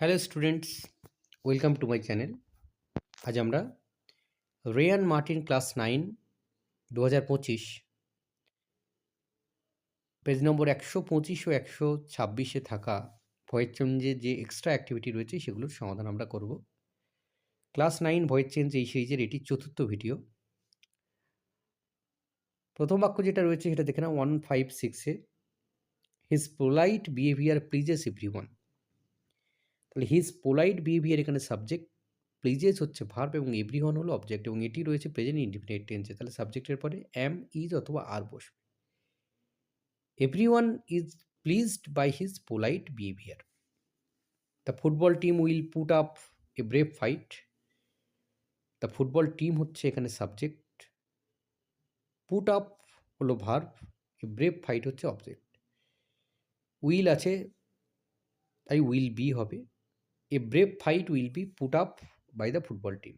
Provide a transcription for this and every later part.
Hello students welcome to my channel আজ আমরা Rayan Martin class nine দু হাজার পঁচিশ পেজ নম্বর একশো পঁচিশ ও একশো ছাব্বিশে থাকা ভয়েস চেঞ্জের যে এক্সট্রা অ্যাক্টিভিটি রয়েছে, সেগুলোর সমাধান আমরা করব। ক্লাস নাইন ভয়েস চেঞ্জ এই সিরিজের এটি চতুর্থ ভিডিও প্রথম বাক্য যেটা রয়েছে, সেটা দেখে না ওয়ান ফাইভ সিক্সে his polite behaviour pleases every one তাহলে হিজ পোলাইট বিহেভিয়ার এখানে সাবজেক্ট প্লিজেস হচ্ছে ভার্ব এবং এভরি ওয়ান হলো অবজেক্ট এবং এটি রয়েছে প্রেজেন্ট ইন্ডিপেন্ডেন্ট টেন্সে তাহলে সাবজেক্টের পরে এম ইজ অথবা আর বসবে। Everyone is pleased by his polite behaviour the football team will put up a brave fight the football team হচ্ছে এখানে সাবজেক্ট পুট আপ হলো ভার্ব এ ব্রেভ ফাইট হচ্ছে অবজেক্ট উইল আছে, তাই উইল বি হবে। A brave fight will be put up by the football team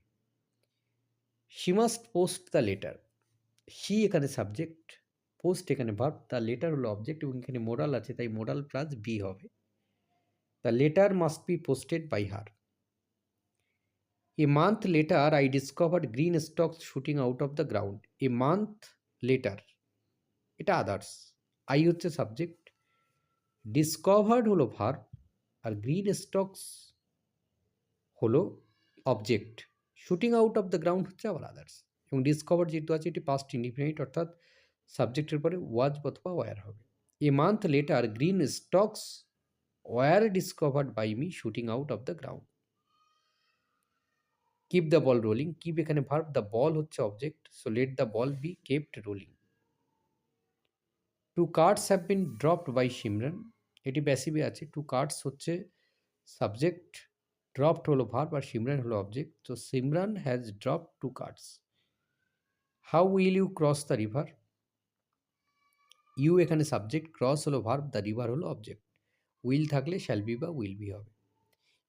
she must post the letter she এখানে subject post এখানে verb the letter হলো object এবং এখানে moral আছে, তাই মোরাল প্লাস বি হবে। The letter must be posted by her a month later I discovered green stalks shooting out of the ground a month later এটা others I হচ্ছে subject discovered হলো verb আর green stalks হলো object shooting out of the ground হচ্ছে আবার others এবং discover যেহেতু আছে, এটি পাস্ট ইন্ডিপেন্ডেন্ট অর্থাৎ সাবজেক্টের পরে ওয়াজ অথবা ওয়ার হবে। A month later green stalks were discovered by me shooting out of the ground keep the ball rolling keep এখানে ভার্ব দ্য বল হচ্ছে object so let the ball be kept rolling two cards have been dropped by Simran এটি প্যাসিভে আছে। Two cards হচ্ছে subject dropped হলো verb আর সিমরান হলো object তো Simran has drop two cards how will you cross the river you এখানে subject cross হলো verb the river হলো অবজেক্ট উইল থাকলে শ্যাল বি বা উইল বি হবে।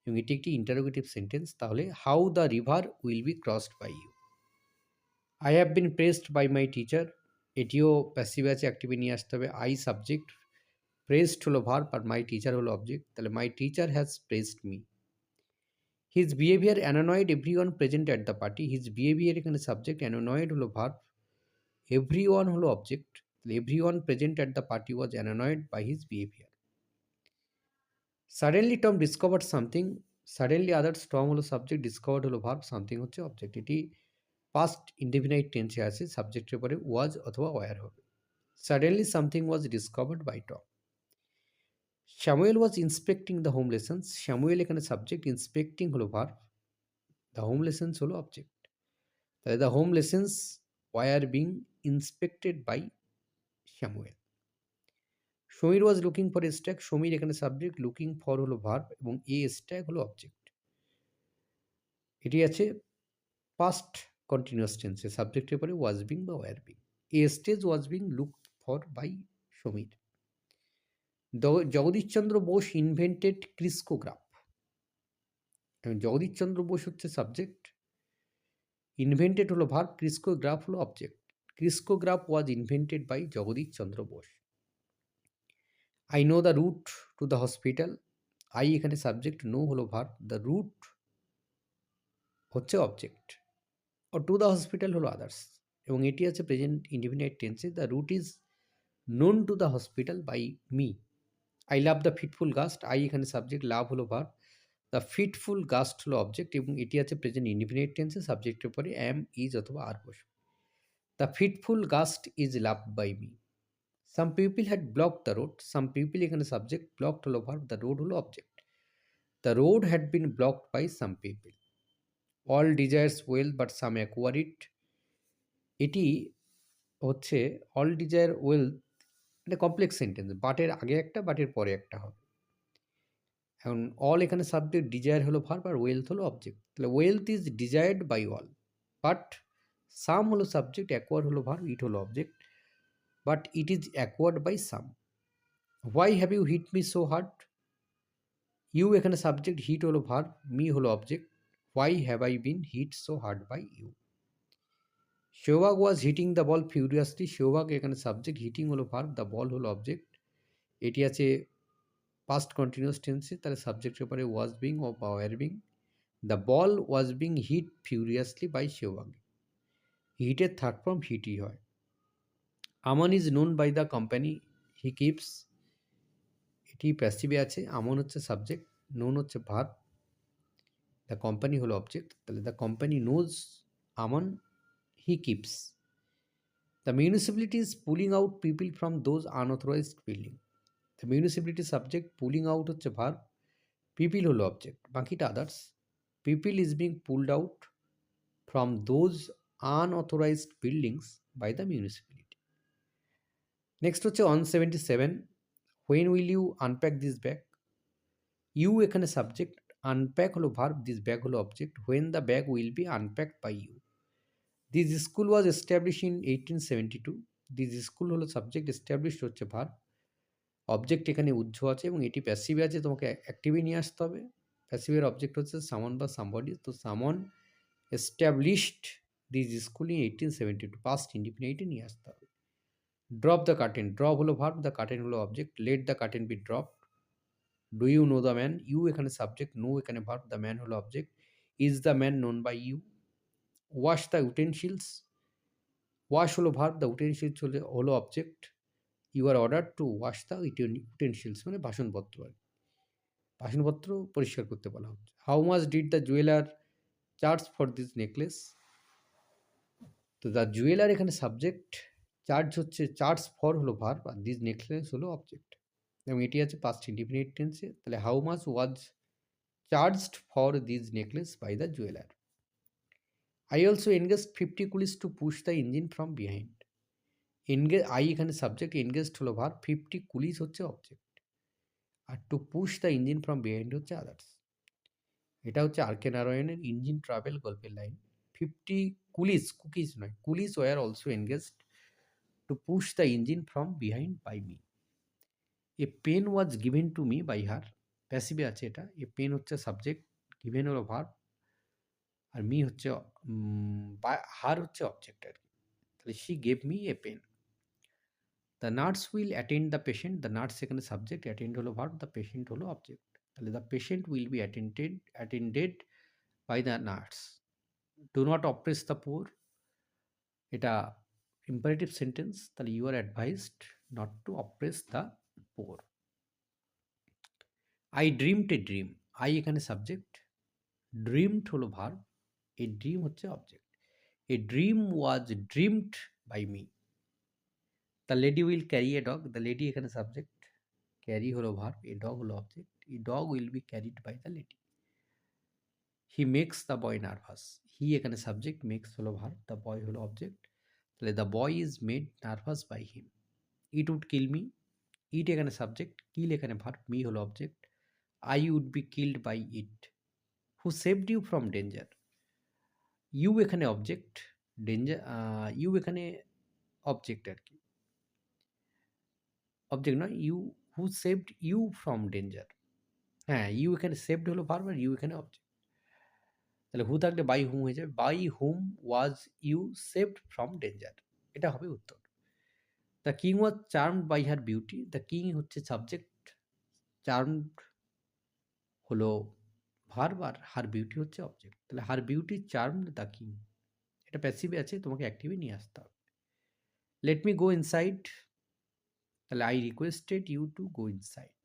এবং এটি একটি ইন্টারোগেটিভ সেন্টেন্স তাহলে how the river will be crossed by you I have been pressed by my teacher এটিও প্যাসিভ আছে অ্যাক্টিভে নিয়ে আসতে হবে। আই সাবজেক্ট প্রেসড হলো ভার্ব আর মাই টিচার হলো অবজেক্ট তাহলে my teacher has pressed me his behaviour annoyed everyone present at the party his behaviour এখানে সাবজেক্ট অ্যানোনয়েড হলো ভার্ব এভরি ওয়ান হলো object every one present at the party was annoyed by his behaviour suddenly Tom discovered something suddenly others Tom হলো subject discovered হলো verb something হচ্ছে object এটি past indefinite টেন্সে আছে. সাবজেক্টের পরে ওয়াজ অথবা ওয়ার হবে। Suddenly something was discovered by Tom Samuel was inspecting the home lessons Samuel এখানে সাবজেক্ট ইন্সপেক্টিং হলো ভার্ব দ্য হোম লেসেন্স হলো অবজেক্ট তাহলে the home lessons were being inspected by Samuel Samir was looking for stack Samir এখানে subject looking for হলো verb এবং a stack হলো object এটি আছে পাস্ট কন্টিনিউয়াস টেন্সে সাবজেক্টের পরে ওয়াজ বিং বা were being a stage was being look for by Samir. Jagadish Chandra Bose invented crescograph Jagadish Chandra Bose হচ্ছে সাবজেক্ট ইনভেন্টেড হলো ভার্ব ক্রিস্কোগ্রাফ হলো object crescograph was invented by Jagadish Chandra Bose. I know the route to the hospital I এখানে subject know হলো verb the route হচ্ছে object ও to the hospital হলো others এবং এটি আছে প্রেজেন্ট ইন্ডিপেন্ডেন্ট টেন্সে the route is known to the hospital by me I love the fitful gust I এখানে সাবজেক্ট লাভ হলো ভার দ্য ফিটফুল গাস্ট হলো অবজেক্ট এবং এটি আছে প্রেজেন্ট ইন্ডিপেন্ডেন্ট টেন্সে সাবজেক্টের পরে অ্যাম ইজ অথবা আর বসবে the fitful gust is love by me some people had block the road some people এখানে সাবজেক্ট ব্লকড হলো ভার দ্য রোড হলো object the road had been blocked by some people all desires wealth but some acquire it এটি হচ্ছে all desire wealth এটা complex sentence বাটের আগে একটা বাটের পরে একটা হবে। এখন অল এখানে সাবজেক্ট ডিজায়ার হলো ভার্ব আর ওয়েলথ হলো অবজেক্ট তাহলে wealth is desired by all but some হলো সাবজেক্ট অ্যাকোয়ার্ড হলো ভার্ব ইট হলো object but it is acquired by some why have you hit me so hard you এখানে subject hit হলো verb me হলো object why have I been hit so hard by you Sehwag was hitting the ball furiously Sehwag এখানে subject hitting হলো verb the ball হলো object এটি আছে past continuous টেন্সে তাহলে সাবজেক্টের পরে ওয়াজ বিং ও বা were being the ball was being hit furiously by Sehwag হিটের third form হিটই হয়. Aman is known by the company he keeps এটি প্যাসিভে আছে। আমন হচ্ছে সাবজেক্ট নোন হচ্ছে ভার দ্য কোম্পানি হলো অবজেক্ট তাহলে the company knows Aman he keeps the municipality is pulling out people from those unauthorised building the municipality subject pulling out হচ্ছে verb people হলো object বাকিটা others people is being pulled out from those unauthorised buildings by the municipality next হচ্ছে one seventy seven when will you unpack this bag you এখানে subject unpack হলো verb this bag হলো object when the bag will be unpacked this school was establish in eighteen seventy two this school হলো subject established হচ্ছে verb object এখানে উজ্জ আছে এবং এটি প্যাসিভে আছে, তোমাকে অ্যাক্টিভে নিয়ে আসতে হবে। প্যাসিভের অবজেক্ট হচ্ছে সামন বা সামবডি তো someone established this school in eighteen seventy two past ইন্ডিপেন্ডেন্টে নিয়ে আসতে হবে। ড্রপ দ্য কার্টেন ড্রপ হলো ভার্ব দ্য কার্টেন হলো object let the curtain be drop do you know the man you এখানে সাবজেক্ট নো এখানে verb the man হলো object is the man known by you wash the utensils wash হলো verb the utensils হলে, হলো object you are order to wash the utensils মানে বাসনপত্র আর। বাসনপত্র পরিষ্কার করতে বলা হচ্ছে। How much did the jeweller charge for this necklace তো দ্য জুয়েলার এখানে সাবজেক্ট চার্জ হচ্ছে চার্জ ফর হলো ভার্ব আর দিস নেকলেস হলো অবজেক্ট এবং এটি আছে পাস্ট ইন্ডিপেন্ডেন্ট টেন্সে তাহলে how much was charged for this necklace by the jeweller I also engaged fifty coolies to push the engine from behind এনগে I এখানে সাবজেক্ট এনগেজড হলো ভার ফিফটি কুলিস হচ্ছে object R to push the engine from behind হচ্ছে others এটা হচ্ছে R K নারায়ণের engine travel গল্পের line fifty coolies cookies নয় coolies were also engaged to push the engine from behind by me a pen was given to me by her প্যাসিভে আছে এটা। A pen হচ্ছে subject given হলো verb আর me হচ্ছে her হচ্ছে object আর কি। তাহলে she gave me a pen the nurse will attend the patient the nurse এখানে সাবজেক্ট অ্যাটেন্ড হলো ভার্ব দ্য পেশেন্ট হলো অবজেক্ট তাহলে the patient will be attended attended by the nurse do not oppress the poor এটা imperative sentence তাহলে you are advised not to oppress the poor I dreamed a dream I এখানে subject dreamed হলো verb এই dream হচ্ছে object a dream was dreamed by me the lady will carry a dog the lady এখানে subject carry হলো verb a dog হলো object এই dog will be carried by the lady he makes the boy nervous he এখানে subject makes হলো verb the boy হলো object তাহলে the boy is made nervous by him it would kill me it এখানে subject kill এখানে verb me হলো object I would be killed by it who saved you from danger you এখানে object danger you এখানে object আর কি object নয় you who saved you from danger হ্যাঁ you এখানে সেভড হলো বারবার ইউ এখানে অবজেক্ট তাহলে হু থাকলে বাই হুম হয়ে যাবে। By whom was you saved from danger এটা হবে উত্তর। The king was charmed by her beauty the king হচ্ছে সাবজেক্ট চার্মড হলো ভার্ব আর হার বিউটি হচ্ছে অবজেক্ট তাহলে her beauty charmed the king? এটা প্যাসিভে আছে, তোমাকে অ্যাক্টিভে নিয়ে আসতে হবে। লেট মি গো ইনসাইড তাহলে I requested you to go inside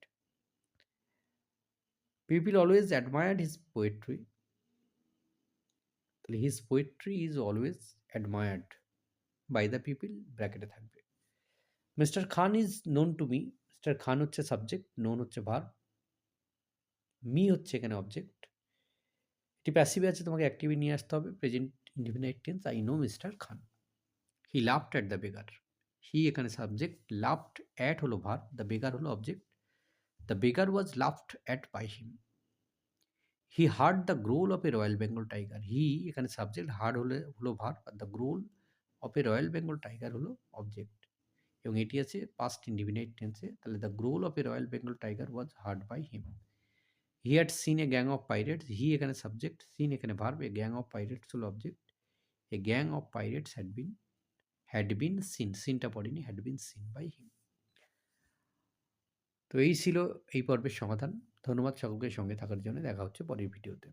people always admired his poetry তাহলে his poetry is always admired by the people ব্র্যাকেটে থাকবে। Mister Khan is known to me mister Khan হচ্ছে subject known হচ্ছে verb me হচ্ছে এখানে object এটি প্যাসিভে আছে, তোমাকে অ্যাক্টিভে নিয়ে আসতে হবে। Present independent tense I know mister Khan he laughed at the beggar he এখানে সাবজেক্ট লাফট অ্যাট হলো ভার দ্য বেগার হলো object the beggar was laughed at by him he heard the growl of a royal Bengal tiger he এখানে subject heard হলে, হলো verb the growl of a royal Bengal tiger হলো object এবং এটি আছে past independent টেন্সে তাহলে the growl of a royal Bengal tiger was heard by him he had seen a gang of pirates he এখানে subject seen এখানে verb a gang of pirates হলো object a gang of pirates had been had been seen সিনটা পডিনি had been seen by him তো এই ছিল এই পর্বের সমাধান। ধন্যবাদ সকলকে সঙ্গে থাকার জন্য। দেখা হচ্ছে পরের ভিডিওতে।